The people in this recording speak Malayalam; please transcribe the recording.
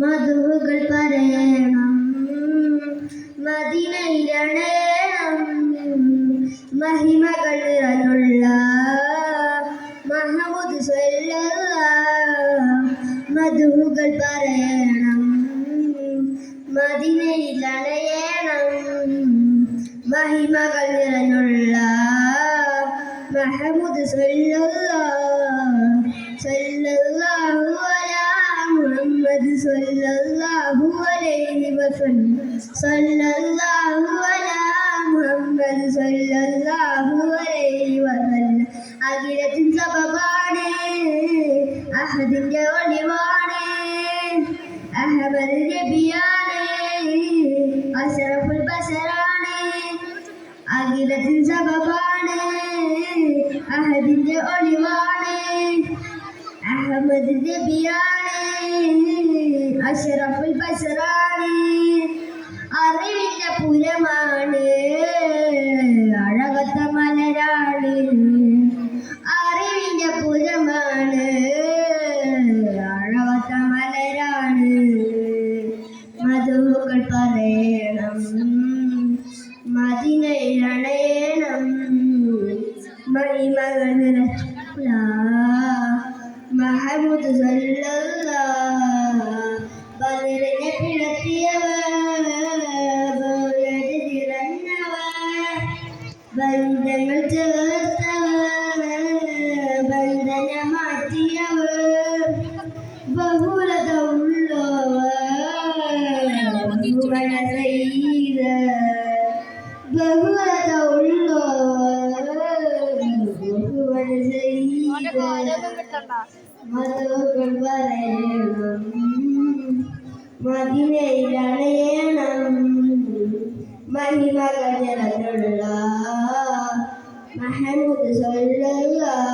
മധുകൾ പറയണം. മദിനയിലണയണം മഹിമകൾ നിറഞ്ഞുള്ള മഹമുദ് മധുകൾ പറയണം. മദിനയിലണയണം മഹിമകൾ നിറഞ്ഞുള്ള മഹമുദ് സല്ലല്ലാഹു അലാ മുഹമ്മദ് സല്ലല്ലാഹു അലൈഹി വസല്ലം. സല്ലല്ലാഹു അലാ മുഹമ്മദ് സല്ലല്ലാഹു അലൈഹി വസല്ലം. അഖിലത്തിൻ സബബാണ് അഹദിന്റെ ഒളിവാണ് അഹമ്മദ് നബിയാണ് അഷറഫുൽ ബഷറാണ് അഖിലത്തിൻ സബബാണ് അഹദിന്റെ ഒളിവാണ്. അഹമ്മദ് നബിയാണ് അഷറഫുൽ ബഷറാണ് അറിവിന്റെ പുരമാണ് അഴകത്ത മലരാണ് അറിവിന്റെ പുരമാണ് അഴകത്ത മലരാണ്. മധുക്കൾ പറയണം മദിനയിലണയണം മഹിമകൾ നിറച്ചുള്ള முகமது சல்லல்லா பதிலே பிறப்பியவர் திறந்தவர் பந்தங்கள் சேர்த்தவர் பந்தன மாற்றியவர் பகுரத உள்ளவர் செய்த பகுரத മധുക്കൾ പറയണം മദിനയിലണയണം മഹിമകൾ നിറഞ്ഞുള്ള മഹമുദ് സല്ലല്ലാഹു